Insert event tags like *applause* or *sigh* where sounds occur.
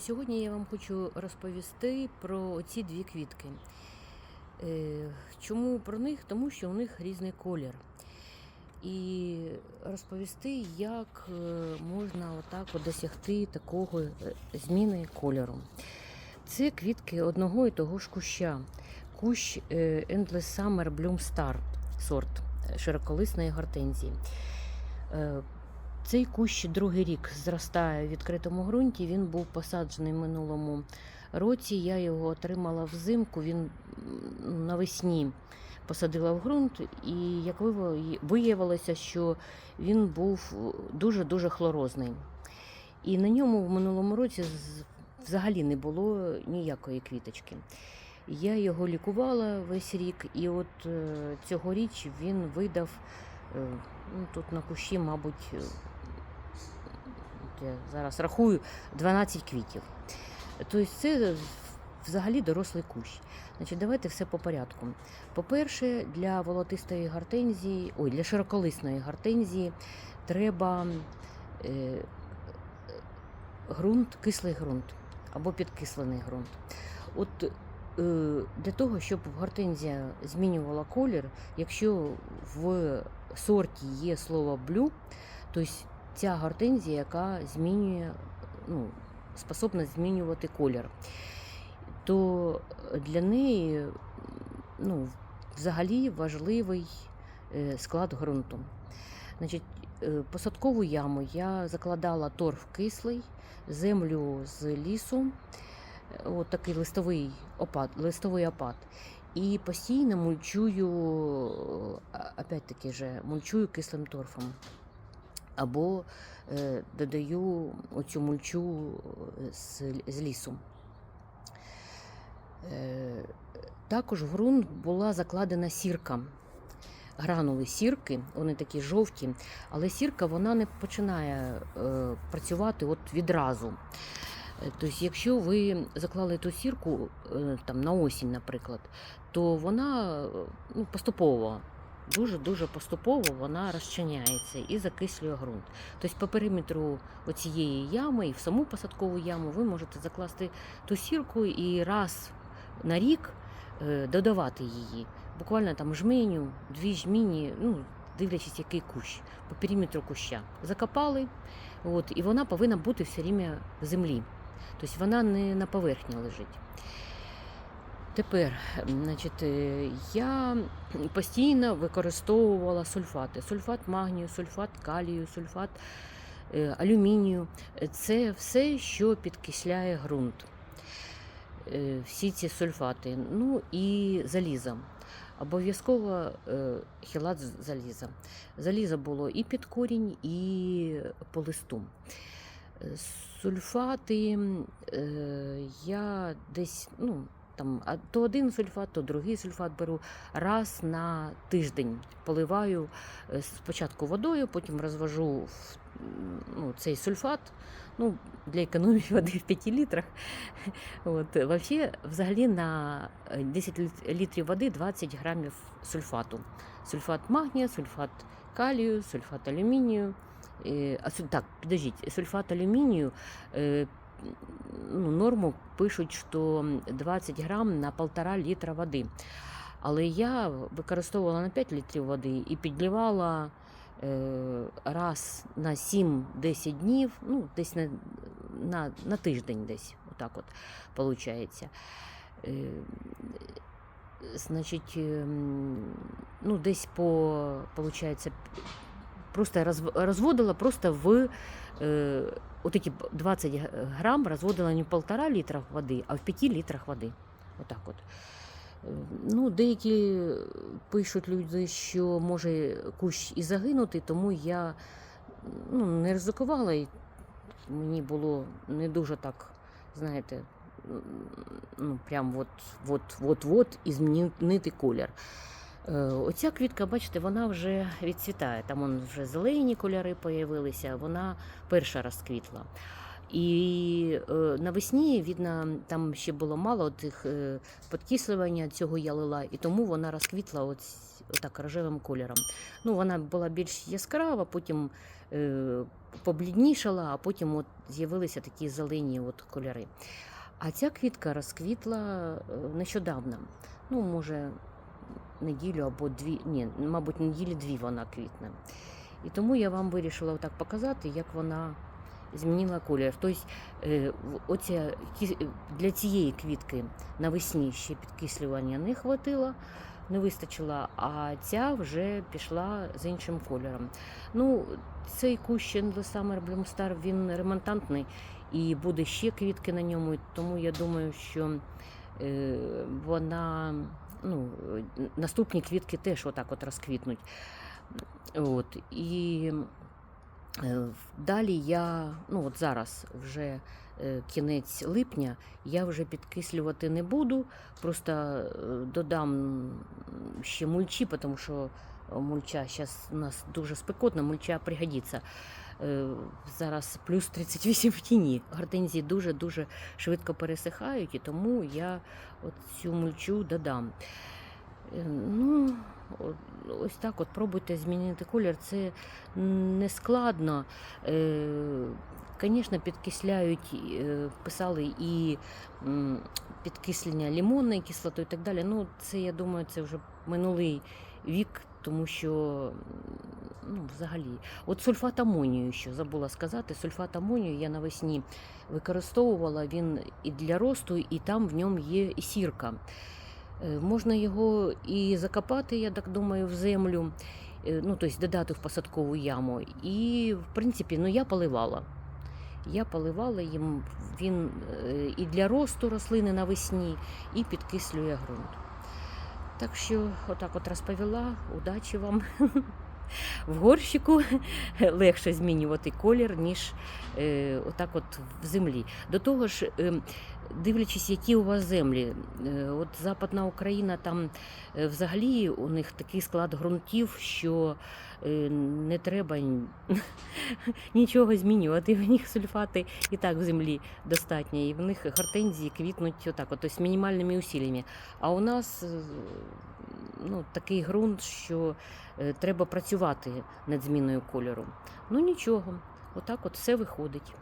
Сьогодні я вам хочу розповісти про ці дві квітки. Е, Чому про них? Тому що у них різний колір. І розповісти, як е, можна отак от досягти такого е, зміни кольору. Це квітки одного і того ж куща. Кущ Endless Summer Bloom Star сорт широколисної гортензії. Цей кущ другий рік зростає в відкритому ґрунті. Він був посаджений минулому році. Я його отримала взимку. Він навесні посадила в ґрунт, і як виявило- виявилося, що він був дуже-дуже хлорозний. І на ньому в минулому році взагалі не було ніякої квіточки. Я його лікувала весь рік, і от е, цьогоріч він видав е, ну, тут на кущі, мабуть, я зараз рахую 12 квітів. Тобто це взагалі дорослий кущ. Значить, давайте все по порядку. По-перше, для волотистої гортензії, ой, для широколисної гортензії треба е, ґрунт, кислий ґрунт або підкислений ґрунт. От е, для того, щоб гортензія змінювала колір, якщо в сорті є слово блю, то ця гортензія, яка змінює, ну, способна змінювати колір, то для неї ну, взагалі важливий е, склад ґрунту. Значить, е, посадкову яму я закладала торф кислий, землю з лісу, е, от такий листовий опад, листовий опад. І постійно мульчую, опять-таки же, мульчую кислим торфом. Або е, додаю оцю мульчу е, з, лісу. Е, також в ґрунт була закладена сірка. Гранули сірки, вони такі жовті, але сірка вона не починає працювати от відразу. Тобто, якщо ви заклали ту сірку там, на осінь, наприклад, то вона ну, поступово, дуже-дуже поступово вона розчиняється і закислює ґрунт. Тобто по периметру оцієї ями і в саму посадкову яму ви можете закласти ту сірку і раз на рік е, додавати її. Буквально там жменю, дві жміні, ну, дивлячись, який кущ, по периметру куща. Закопали, от, і вона повинна бути все время в землі. Тобто вона не на поверхні лежить. Тепер, значить, е, я постійно використовувала сульфати. Сульфат магнію, сульфат калію, сульфат е, алюмінію. Це все, що підкисляє ґрунт. Е, Всі ці сульфати. Ну і залізо. Обов'язково хілат заліза. Залізо було і під корінь, і по листу. Сульфати я десь, ну, там, то один сульфат, то другий сульфат беру раз на тиждень. Поливаю е, спочатку водою, потім розвожу в, ну, цей сульфат. Ну, для економії *laughs* води в 5 літрах. От, вообще, взагалі на е, 10 літрів води 20 грамів сульфату. Сульфат магнія, сульфат калію, сульфат алюмінію. Е, А, так, підождіть, сульфат алюмінію е, ну, норму пишуть, що 20 грам на 1,5 літра води. Але я використовувала на 5 літрів води і підливала е, раз на 7-10 днів, ну, десь на, на, на тиждень десь, отак от виходить. Е, значить, ем, ну, десь по, получается, просто розводила просто в е, от эти 20 г- грам розводила не в полтора літра води, а в 5 літрах води. Отак от. Е, Ну, деякі пишуть люди, що може кущ і загинути, тому я ну, не ризикувала, і мені було не дуже так, знаєте, ну, прям от, от, от, от і змінити колір. Е, Оця квітка, бачите, вона вже відцвітає. Там он вже зелені кольори появилися, вона перша розквітла. І е, навесні, видно, там ще було мало тих е, підкислювання цього я лила, і тому вона розквітла от, отак рожевим кольором. Ну, вона була більш яскрава, потім побліднішала, а потім от з'явилися такі зелені от кольори. А ця квітка розквітла нещодавно. Ну, може, неділю або дві, ні, мабуть, неділі дві вона квітне. І тому я вам вирішила отак показати, як вона змінила колір. Тобто е, оця, для цієї квітки навесні ще підкислювання не хватило, не вистачило, а ця вже пішла з іншим кольором. Ну, цей кущ Summer Bloom Star, він ремонтантний і буде ще квітки на ньому, тому я думаю, що е, вона, ну, наступні квітки теж отак от розквітнуть. От, і е, далі я, ну от зараз вже е, кінець липня, я вже підкислювати не буду, просто е, додам ще мульчі, тому що мульча зараз у нас дуже спекотно, мульча пригодиться. Е, Зараз плюс 38 в тіні. Гортензії дуже-дуже швидко пересихають, і тому я цю мульчу додам. Е, Ну, ось так от пробуйте змінити колір. Це не складно. Звісно, підкисляють, е, писали і підкислення лимонною кислотою і так далі. Ну, це, я думаю, це вже минулий вік, тому що ну, взагалі. От сульфат амонію, що забула сказати, сульфат амонію я навесні використовувала, він і для росту, і там в ньому є сірка. Е, Можна його і закопати, я так думаю, в землю, е, ну, тобто додати в посадкову яму. І, в принципі, ну, я поливала. Я поливала їм, він е, і для росту рослини навесні, і підкислює ґрунт. Так що, отак от розповіла, удачі вам. *laughs* В горщику *laughs* легше змінювати колір, ніж е, отак от в землі. До того ж, е, дивлячись, які у вас землі. Е, От Западна Україна, там е, взагалі у них такий склад ґрунтів, що е, не треба *laughs* нічого змінювати. В них сульфати і так в землі достатньо, і в них гортензії квітнуть отак, от, тобто з мінімальними усиллями. А у нас е, ну, такий ґрунт, що е, треба працювати над зміною кольору. Ну нічого, отак от все виходить.